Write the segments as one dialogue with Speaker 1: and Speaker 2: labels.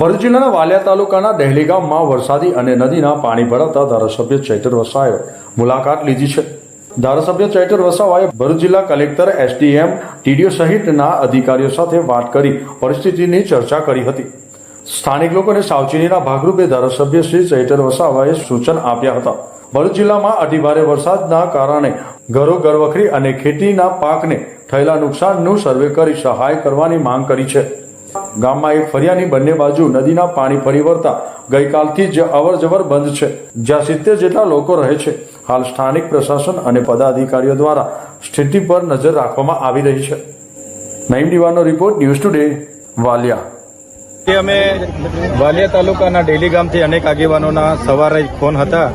Speaker 1: ભરૂચ જિલ્લાના વાલિયા તાલુકાના દહેલી ગામમાં વરસાદી અને નદીના પાણી ભરાતા ધારાસભ્ય ચૈતર વસાવે મુલાકાત લીધી છે. ધારાસભ્ય ચૈતર વસાવાએ ભરૂચ જિલ્લા કલેક્ટર, એસડીએમ, ટીડીઓ સહિતના અધિકારીઓ સાથે વાત કરી પરિસ્થિતિની ચર્ચા કરી હતી. સ્થાનિક લોકોને સાવચેતીના ભાગરૂપે ધારાસભ્ય શ્રી ચૈતર વસાવાએ સૂચન આપ્યા હતા. ભરૂચ જિલ્લામાં અતિભારે વરસાદના કારણે ઘરો, ઘરવખરી અને ખેતીના પાકને થયેલા નુકસાનનું સર્વે કરી સહાય કરવાની માંગ કરી છે. ગામમાં એક ફરિયાની બંને બાજુ નદીના પાણી ફરી વળતા ગઈકાલથી જ અવર જવર બંધ છે. જ્યાં સિત્તેર જેટલા લોકો રહે છે. હાલ સ્થાનિક પ્રશાસન અને પદાધિકારીઓ દ્વારા સ્થિતિ પર નજર રાખવામાં આવી રહી છે. નઈમ દીવાનો રિપોર્ટ ન્યૂઝ ટુડે, વાલિયા.
Speaker 2: અમે વાલિયા તાલુકાના ડેલી ગામથી અનેક આગેવાનોના સવારે ફોન હતા.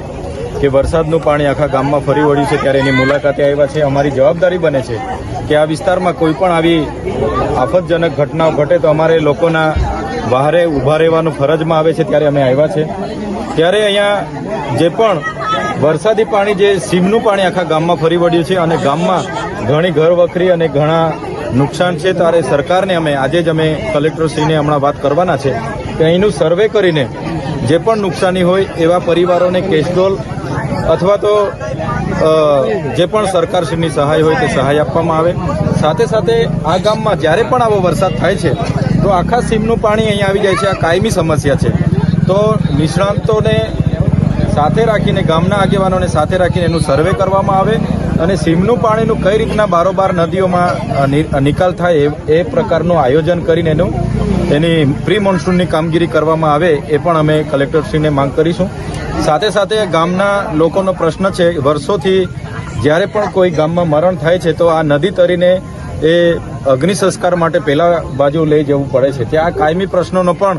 Speaker 2: કે વરસાદનું પાણી આખા ગામમાં ફરી વળ્યું છે ત્યારે એની મુલાકાતે આવ્યા છે. અમારી જવાબદારી બને છે કે આ વિસ્તારમાં કોઈ પણ આવી આફતજનક ઘટનાઓ ઘટે તો અમારે લોકોના બહારે ઊભા રહેવાનું ફરજમાં આવે છે ત્યારે અમે આવ્યા છે. ત્યારે અહીંયા જે પણ વરસાદી પાણી, જે સીમનું પાણી આખા ગામમાં ફરી વળ્યું છે અને ગામમાં ઘણી ઘર વખરી અને ઘણા નુકસાન છે ત્યારે સરકારને અમે, આજે જ અમે કલેક્ટરશ્રીને હમણાં વાત કરવાના છે કે અહીંનું સર્વે કરીને જે પણ નુકસાની હોય એવા પરિવારોને કેશડોલ અથવા તો જે પણ સરકારશ્રીની સહાય હોય તે સહાય આપવામાં આવે. સાથે સાથે આ ગામમાં જ્યારે પણ આવો વરસાદ થાય છે, તો આખા સીમનું પાણી અહીં આવી જાય છે. આ કાયમી સમસ્યા છે. તો નિષ્ણાંતોને સાથે રાખીને, ગામના આગેવાનોને સાથે રાખીને એનું સર્વે કરવામાં આવે અને સીમનું પાણીનું કઈ રીતના બારોબાર નદીઓમાં નિકાલ થાય એ પ્રકારનું આયોજન કરીને એનું, એની પ્રી મોન્સૂનની કામગીરી કરવામાં આવે એ પણ અમે કલેક્ટરશ્રીને માંગ કરીશું. સાથે સાથે ગામના લોકોનો પ્રશ્ન છે, વર્ષોથી જ્યારે પણ કોઈ ગામમાં મરણ થાય છે, તો આ નદી તરીને એ અગ્નિ સંસ્કાર માટે પહેલા બાજુ લઈ જવું પડે છે. ત્યાં કાયમી પ્રશ્નોનો પણ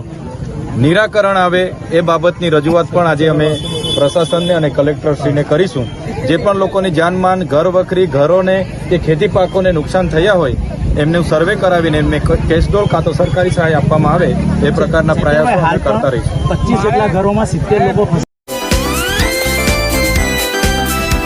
Speaker 2: નિરાકરણ આવે એ બાબતની રજૂઆત પણ આજે અમે પ્રશાસનને અને કલેક્ટરશ્રીને કરીશું. જે પણ લોકોની જાનમાન ઘર વખરી ઘરોને કે ખેતી પાકોને નુકસાન થયા હોય એમનું સર્વે કરાવીને એમને કેશડોલ કાં તો સરકારી સહાય આપવામાં આવે એ પ્રકારના પ્રયાસો અમે કરતા રહીશું.
Speaker 3: પચીસ જેટલા ઘરોમાં સિત્તેર લોકો